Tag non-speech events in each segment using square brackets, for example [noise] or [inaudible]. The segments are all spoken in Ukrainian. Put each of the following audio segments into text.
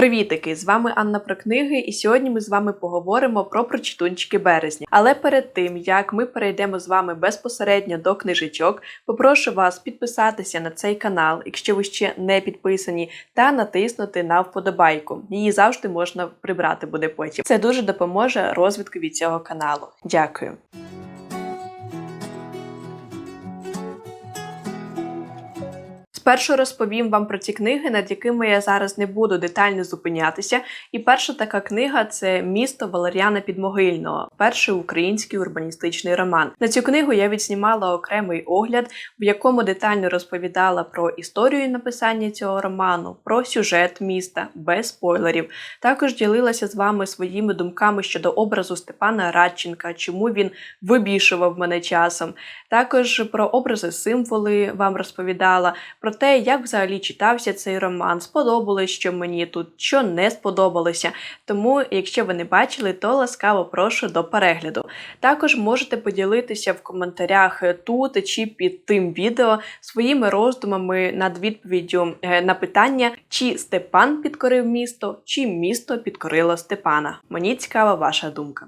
Привітики! З вами Анна про книги, і сьогодні ми з вами поговоримо про прочитунчики березня. Але перед тим як ми перейдемо з вами безпосередньо до книжечок, попрошу вас підписатися на цей канал, якщо ви ще не підписані, та натиснути на вподобайку. Її завжди можна прибрати буде потім. Це дуже допоможе розвитку від цього каналу. Дякую. Спершу розповім вам про ці книги, над якими я зараз не буду детально зупинятися. І перша така книга це Місто Валеріана Підмогильного, перший український урбаністичний роман. На цю книгу я відснімала окремий огляд, в якому детально розповідала про історію написання цього роману, про сюжет міста без спойлерів. Також ділилася з вами своїми думками щодо образу Степана Радченка, чому він вибішував мене часом. Також про образи символи вам розповідала, про те, як взагалі читався цей роман, сподобалось, що мені тут, що не сподобалося. Тому, якщо ви не бачили, то ласкаво прошу до перегляду. Також можете поділитися в коментарях тут чи під тим відео своїми роздумами над відповіддю е, на питання, чи Степан підкорив місто, чи місто підкорило Степана. Мені цікава ваша думка.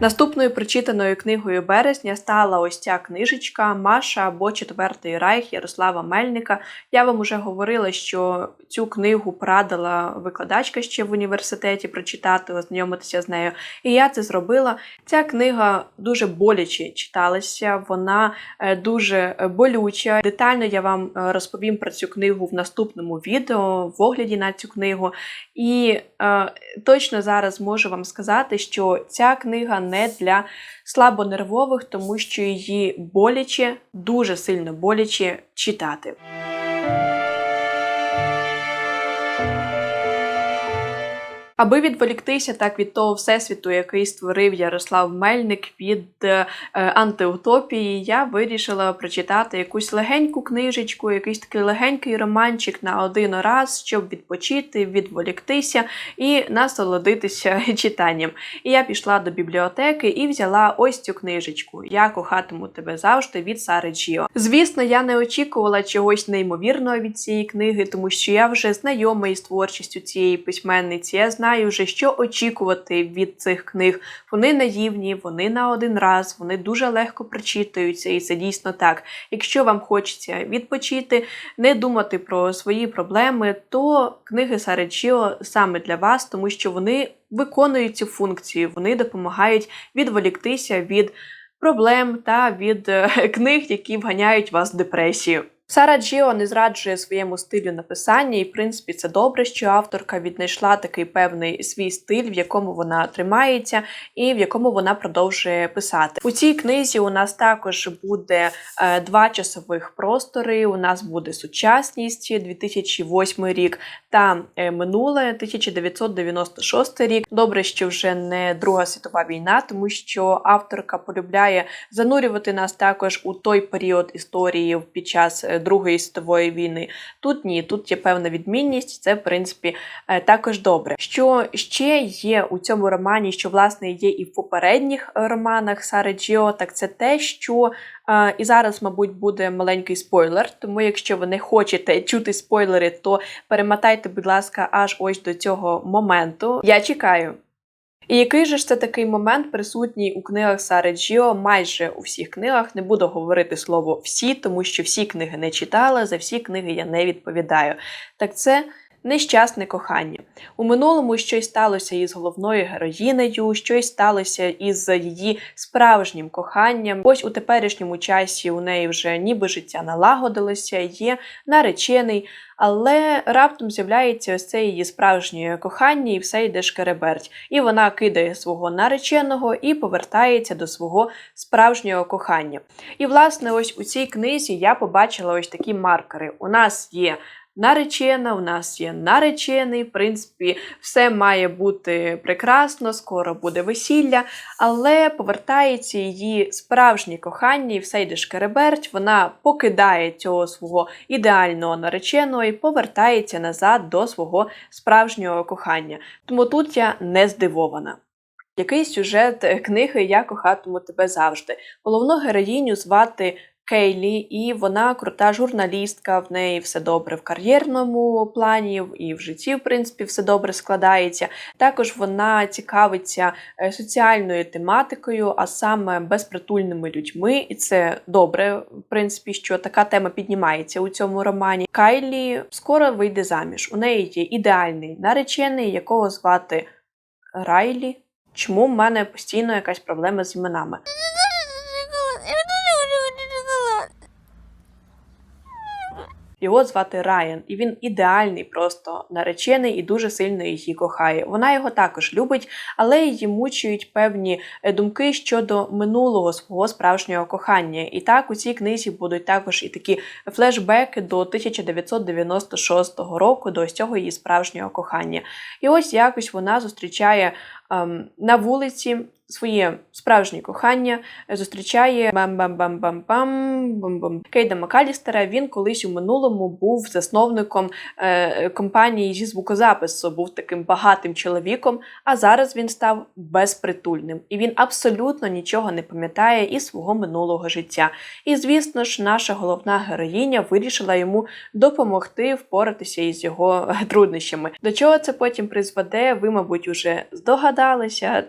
Наступною прочитаною книгою березня стала ось ця книжечка Маша або Четвертий Райх Ярослава Мельника. Я вам уже говорила, що цю книгу порадила викладачка ще в університеті прочитати, ознайомитися з нею. І я це зробила. Ця книга дуже боляче читалася, вона е, дуже болюча. Детально я вам е, розповім про цю книгу в наступному відео, в огляді на цю книгу. І е, точно зараз можу вам сказати, що ця книга не для слабонервових, тому що її боляче, дуже сильно боляче читати. Аби відволіктися так від того всесвіту, який створив Ярослав Мельник від е, антиутопії, я вирішила прочитати якусь легеньку книжечку, якийсь такий легенький романчик на один раз, щоб відпочити, відволіктися і насолодитися [laughs] читанням. І я пішла до бібліотеки і взяла ось цю книжечку Я кохатиму тебе завжди від Сари Джіо. Звісно, я не очікувала чогось неймовірного від цієї книги, тому що я вже знайома із творчістю цієї письменниці. Я знаю знаю вже, що очікувати від цих книг. Вони наївні, вони на один раз, вони дуже легко прочитуються, і це дійсно так. Якщо вам хочеться відпочити, не думати про свої проблеми, то книги Саречіо саме для вас, тому що вони виконують цю функцію, вони допомагають відволіктися від проблем та від е, [laughs] книг, які вганяють вас в депресію. Сара Джіо не зраджує своєму стилю написання, і в принципі це добре, що авторка віднайшла такий певний свій стиль, в якому вона тримається, і в якому вона продовжує писати. У цій книзі у нас також буде е, два часових простори. У нас буде сучасність 2008 рік та е, минуле 1996 рік. Добре, що вже не Друга світова війна, тому що авторка полюбляє занурювати нас також у той період історії під час. Другої світової війни. Тут ні, тут є певна відмінність, це в принципі е, також добре. Що ще є у цьому романі, що власне є і в попередніх романах Сари Джіо, так це те, що е, і зараз, мабуть, буде маленький спойлер. Тому, якщо ви не хочете чути спойлери, то перемотайте, будь ласка, аж ось до цього моменту. Я чекаю. І який же ж це такий момент присутній у книгах Сари Джіо, майже у всіх книгах. Не буду говорити слово всі, тому що всі книги не читала, за всі книги я не відповідаю. Так це. Нещасне кохання. У минулому щось сталося із головною героїнею, щось сталося із її справжнім коханням. Ось у теперішньому часі у неї вже ніби життя налагодилося, є наречений, але раптом з'являється ось це її справжнє кохання, і все йде шкереберть. І вона кидає свого нареченого і повертається до свого справжнього кохання. І, власне, ось у цій книзі я побачила ось такі маркери. У нас є наречена, у нас є наречений, в принципі, все має бути прекрасно, скоро буде весілля, але повертається її справжнє кохання, і все йде шкереберть, вона покидає цього свого ідеального нареченого і повертається назад до свого справжнього кохання. Тому тут я не здивована. Який сюжет книги Я кохатиму тебе завжди. Головну героїню звати Кейлі, і вона крута журналістка. В неї все добре в кар'єрному плані, і в житті, в принципі, все добре складається. Також вона цікавиться е, соціальною тематикою, а саме безпритульними людьми. І це добре, в принципі, що така тема піднімається у цьому романі. Кайлі скоро вийде заміж. У неї є ідеальний наречений, якого звати Райлі. Чому в мене постійно якась проблема з іменами? Його звати Райан, і він ідеальний, просто наречений і дуже сильно її кохає. Вона його також любить, але її мучують певні е, думки щодо минулого свого справжнього кохання. І так у цій книзі будуть також і такі флешбеки до 1996 року, до ось цього її справжнього кохання. І ось якось вона зустрічає на вулиці своє справжнє кохання, зустрічає бам-бам-бам-бам-бам бам-бам. Кейда Макалістера. Він колись у минулому був засновником е, компанії зі звукозапису, був таким багатим чоловіком, а зараз він став безпритульним. І він абсолютно нічого не пам'ятає із свого минулого життя. І, звісно ж, наша головна героїня вирішила йому допомогти впоратися із його [laughs] труднощами. До чого це потім призведе, ви, мабуть, уже здогадалися.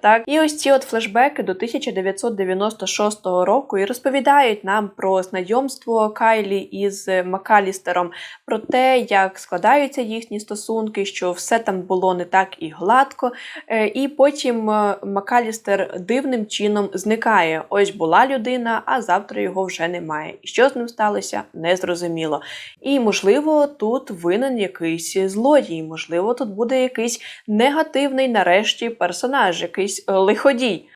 Так, і ось ці от флешбеки до 1996 року і розповідають нам про знайомство Кайлі із Макалістером, про те, як складаються їхні стосунки, що все там було не так і гладко. Е, І потім е, Макалістер дивним чином зникає. Ось була людина, а завтра його вже немає. І що з ним сталося, незрозуміло. І можливо, тут винен якийсь злодій, можливо, тут буде якийсь негативний нарешті персонаж, якийсь е, лиходій.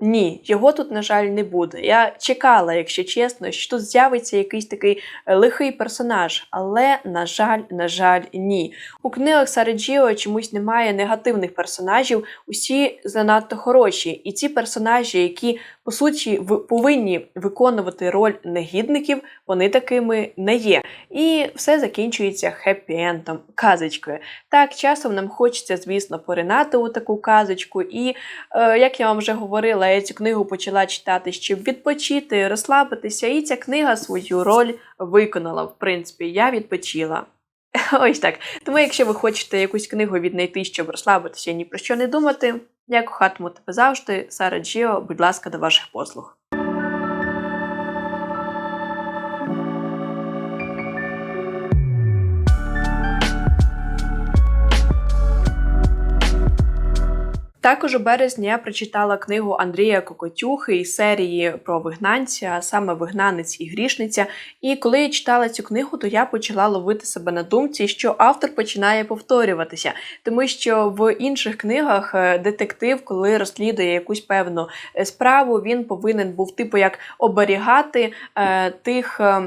Ні, його тут, на жаль, не буде. Я чекала, якщо чесно, що тут з'явиться якийсь такий е, лихий персонаж, але, на жаль, на жаль, ні. У книгах Сареджіо чомусь немає негативних персонажів, усі занадто хороші. І ці персонажі, які по суті повинні виконувати роль негідників, вони такими не є. І все закінчується хеппі-ендом, казочкою. Так, часом нам хочеться, звісно, поринати у таку казочку, і Е, як я вам вже говорила, я цю книгу почала читати, щоб відпочити, розслабитися, і ця книга свою роль виконала. В принципі, я відпочила. [laughs] Ось так. Тому, якщо ви хочете якусь книгу віднайти, щоб розслабитися і ні про що не думати, я кохатиму тебе завжди. Сара Джіо, будь ласка, до ваших послуг. Також у березні я прочитала книгу Андрія Кокотюхи із серії про вигнанця, саме вигнанець і грішниця. І коли я читала цю книгу, то я почала ловити себе на думці, що автор починає повторюватися, тому що в інших книгах е, детектив, коли розслідує якусь певну е, справу, він повинен був типу як оберігати е, тих, е,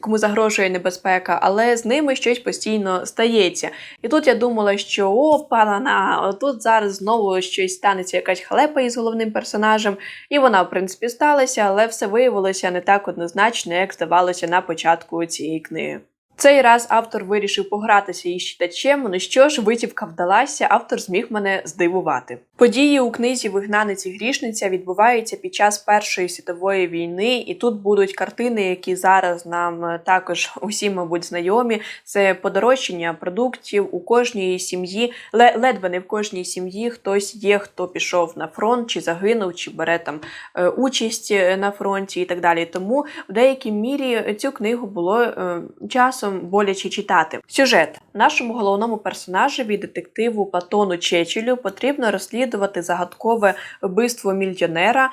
кому загрожує небезпека, але з ними щось постійно стається. І тут я думала, що о, панана, тут зараз знову щось станеться якась халепа із головним персонажем, і вона, в принципі, сталася, але все виявилося не так однозначно, як здавалося на початку цієї книги. Цей раз автор вирішив погратися із читачем. Ну що ж, витівка вдалася, автор зміг мене здивувати. Події у книзі Вигнанець і грішниця відбуваються під час Першої світової війни, і тут будуть картини, які зараз нам е, також усім, мабуть, знайомі. Це подорожчання продуктів у кожній сім'ї, ле- ледве не в кожній сім'ї хтось є, хто пішов на фронт, чи загинув, чи бере там е, участь е, на фронті і так далі. Тому в деякій мірі цю книгу було е, часом боляче читати. Сюжет нашому головному персонажеві, детективу Платону Чечелю, потрібно розслідувати загадкове вбивство мільйонера,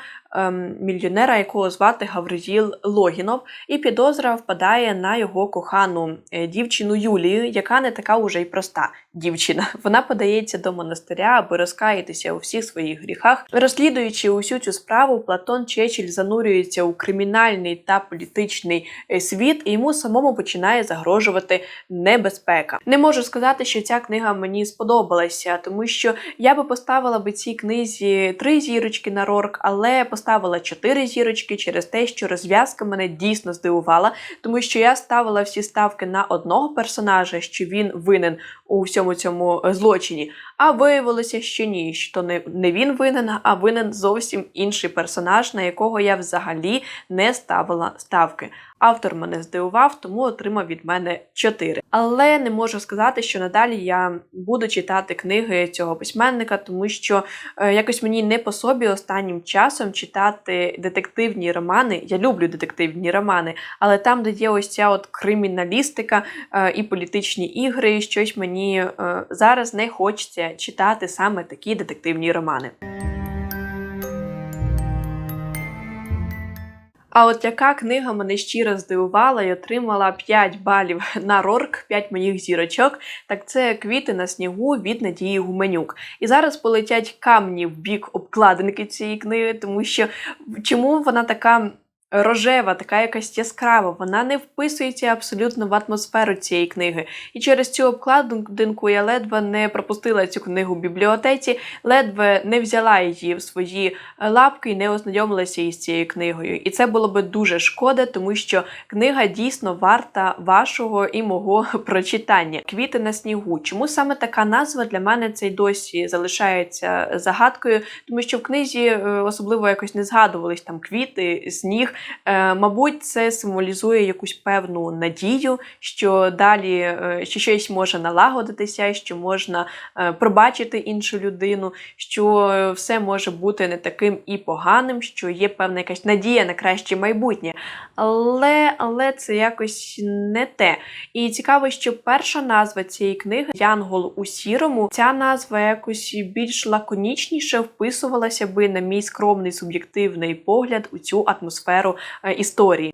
мільйонера, якого звати Гавриїл Логінов, і підозра впадає на його кохану е, дівчину Юлію, яка не така уже й проста дівчина. [laughs] Вона подається до монастиря, аби розкаятися у всіх своїх гріхах. Розслідуючи усю цю справу, Платон Чечіль занурюється у кримінальний та політичний е, світ, і йому самому починає загрожувати небезпека. Не можу сказати, що ця книга мені сподобалася, тому що я би поставила би цій книзі три зірочки на рорк, але поставила чотири зірочки через те, що розв'язка мене дійсно здивувала, тому що я ставила всі ставки на одного персонажа, що він винен у всьому цьому злочині. А виявилося, що ні, що не, не він винен, а винен зовсім інший персонаж, на якого я взагалі не ставила ставки. Автор мене здивував, тому отримав від мене 4. Але не можу сказати, що надалі я буду читати книги цього письменника, тому що е, якось мені не по собі останнім часом читати детективні романи. Я люблю детективні романи, але там, де є ось ця от криміналістика е, і політичні ігри, щось мені е, зараз не хочеться читати саме такі детективні романи. А от яка книга мене щиро здивувала і отримала 5 балів [laughs] на Рорк, 5 моїх зірочок, так це квіти на снігу від Надії Гуменюк. І зараз полетять камні в бік обкладинки цієї книги, тому що чому вона така. Рожева, така якась яскрава, вона не вписується абсолютно в атмосферу цієї книги. І через цю обкладинку я ледве не пропустила цю книгу в бібліотеці, ледве не взяла її в свої е, лапки і не ознайомилася із цією книгою. І це було би дуже шкода, тому що книга дійсно варта вашого і мого [laughs] прочитання. Квіти на снігу. Чому саме така назва для мене це й досі залишається загадкою, тому що в книзі е, особливо якось не згадувались там квіти, сніг. Е, Мабуть, це символізує якусь певну надію, що далі е, що щось може налагодитися, що можна е, пробачити іншу людину, що все може бути не таким і поганим, що є певна якась надія на краще майбутнє. Але, але це якось не те. І цікаво, що перша назва цієї книги Янгол у сірому. Ця назва якось більш лаконічніше вписувалася би на мій скромний суб'єктивний погляд у цю атмосферу е, історії.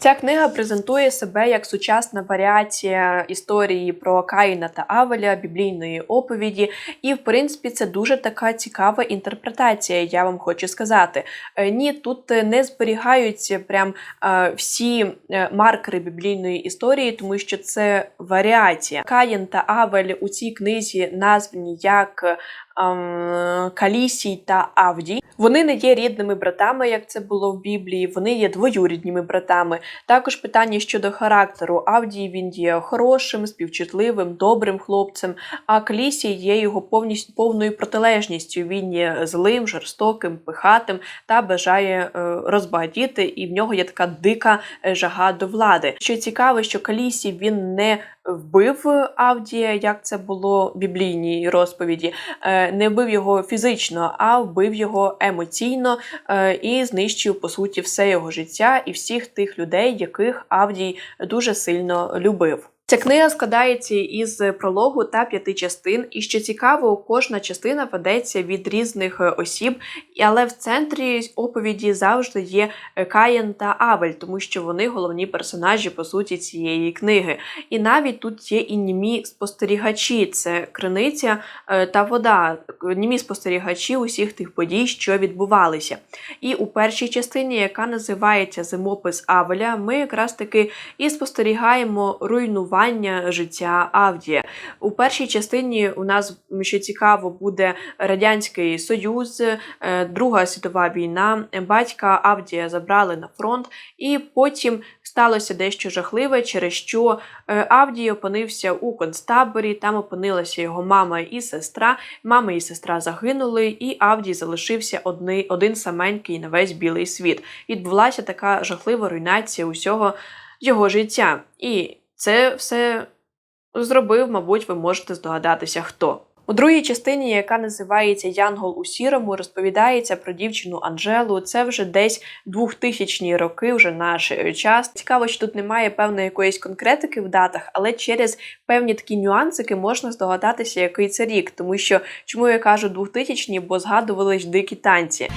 Ця книга презентує себе як сучасна варіація історії про Каїна та Авеля, біблійної оповіді, і в принципі це дуже така цікава інтерпретація. Я вам хочу сказати. Е, Ні, тут не зберігаються прям е, всі маркери біблійної історії, тому що це варіація. Каїн та Авель у цій книзі названі як Калісій та Авдій. Вони не є рідними братами, як це було в Біблії. Вони є двоюрідними братами. Також питання щодо характеру. Авдії він є хорошим, співчутливим, добрим хлопцем. А Калісій є його повністю повною протилежністю. Він є злим, жорстоким, пихатим та бажає е, розбагатіти, і в нього є така дика е, жага до влади. Що цікаво, що Калісій він не вбив Авдія, як це було в біблійній розповіді, е, не вбив його фізично, а вбив його емоційно е, і знищив по суті все його життя і всіх тих людей, яких Авдій дуже сильно любив. Ця книга складається із прологу та п'яти частин, і що цікаво, кожна частина ведеться від різних е, осіб, але в центрі оповіді завжди є е, Каїн та Авель, тому що вони головні персонажі по суті цієї книги. І навіть тут є і німі спостерігачі: це криниця е, та вода, німі спостерігачі усіх тих подій, що відбувалися. І у першій частині, яка називається Зимопис Авеля, ми якраз таки і спостерігаємо руйнування життя Авдія. У першій частині у нас що цікаво буде Радянський Союз, е, Друга світова війна. Батька Авдія забрали на фронт, і потім сталося дещо жахливе, через що е, Авдій опинився у концтаборі. Там опинилася його мама і сестра. Мама і сестра загинули, і Авдій залишився одни, один саменький на весь білий світ. Відбулася така жахлива руйнація усього його життя. І це все зробив, мабуть, ви можете здогадатися, хто. У другій частині, яка називається Янгол у сірому, розповідається про дівчину Анжелу. Це вже десь 2000-ні роки, вже наш е, час. Цікаво, що тут немає певної якоїсь конкретики в датах, але через певні такі нюансики можна здогадатися, який це рік. Тому що чому я кажу 2000-ні, бо згадувались дикі танці.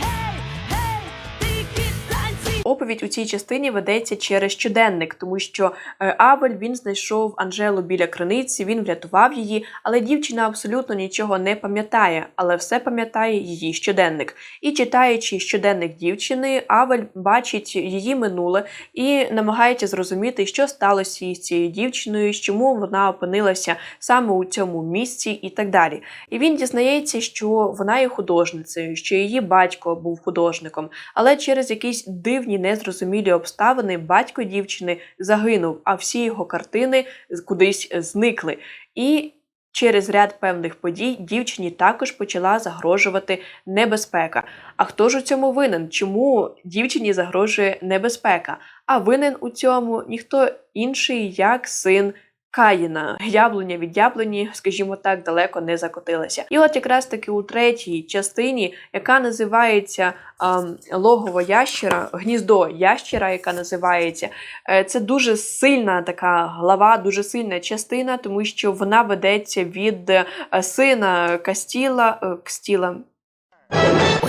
Оповідь у цій частині ведеться через щоденник, тому що е, Авель він знайшов Анжелу біля криниці, він врятував її, але дівчина абсолютно нічого не пам'ятає, але все пам'ятає її щоденник. І читаючи щоденник дівчини, Авель бачить її минуле і намагається зрозуміти, що сталося із цією дівчиною, чому вона опинилася саме у цьому місці і так далі. І він дізнається, що вона є художницею, що її батько був художником, але через якісь дивні незрозумілі обставини батько дівчини загинув, а всі його картини кудись зникли. І Через ряд певних подій дівчині також почала загрожувати небезпека. А хто ж у цьому винен? Чому дівчині загрожує небезпека? А винен у цьому ніхто інший, як син Каїна. Яблуня від яблуні, скажімо так, далеко не закотилася. І от якраз таки у третій частині, яка називається ем, логово ящера, гніздо ящера, яка називається, е, це дуже сильна така глава, дуже сильна частина, тому що вона ведеться від е, сина Кастіла, е, Кстіла,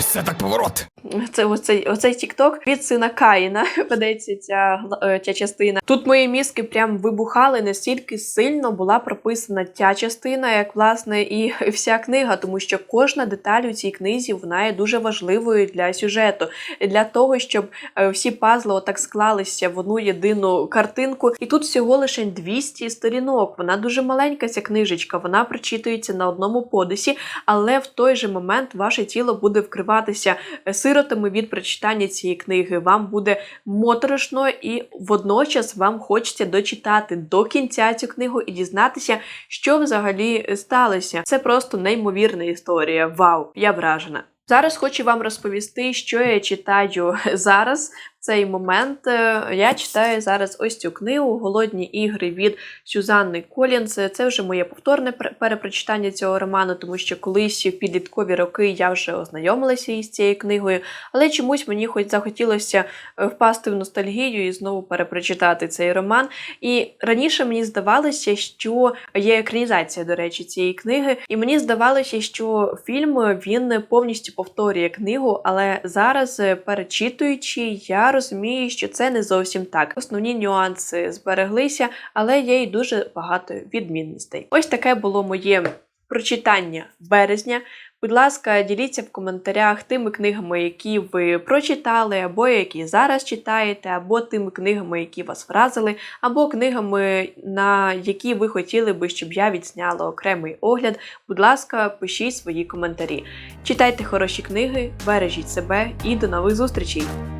Ось це так поворот. це оцей, оцей тікток від сина Каїна [laughs] ведеться ця, е, ця частина. Тут мої мізки прям вибухали настільки сильно була прописана ця частина, як власне і [laughs] вся книга, тому що кожна деталь у цій книзі вона є дуже важливою для сюжету, для того, щоб е, всі пазли отак склалися в одну єдину картинку. І тут всього лише 200 сторінок. Вона дуже маленька, ця книжечка. Вона прочитується на одному подисі, але в той же момент ваше тіло буде вкриватися е, сиротами від прочитання цієї книги. Вам буде моторошно і водночас вам хочеться дочитати до кінця цю книгу і дізнатися, що взагалі сталося. Це просто неймовірна історія. Вау, я вражена. Зараз хочу вам розповісти, що я читаю [laughs] зараз. Цей момент Е, я читаю зараз ось цю книгу Голодні ігри від Сюзанни Колінс. Це вже моє повторне пер- перепрочитання цього роману, тому що колись в підліткові роки я вже ознайомилася із цією книгою, але чомусь мені хоч захотілося е, впасти в ностальгію і знову перепрочитати цей роман. І раніше мені здавалося, що є екранізація, до речі, цієї книги, і мені здавалося, що фільм він повністю повторює книгу, але зараз, е, перечитуючи, я розумію, що це не зовсім так. Основні нюанси збереглися, але є й дуже багато відмінностей. Ось таке було моє прочитання березня. Будь ласка, діліться в коментарях тими книгами, які ви прочитали, або які зараз читаєте, або тими книгами, які вас вразили, або книгами, на які ви хотіли би, щоб я відсняла окремий огляд. Будь ласка, пишіть свої коментарі. Читайте хороші книги, бережіть себе і до нових зустрічей!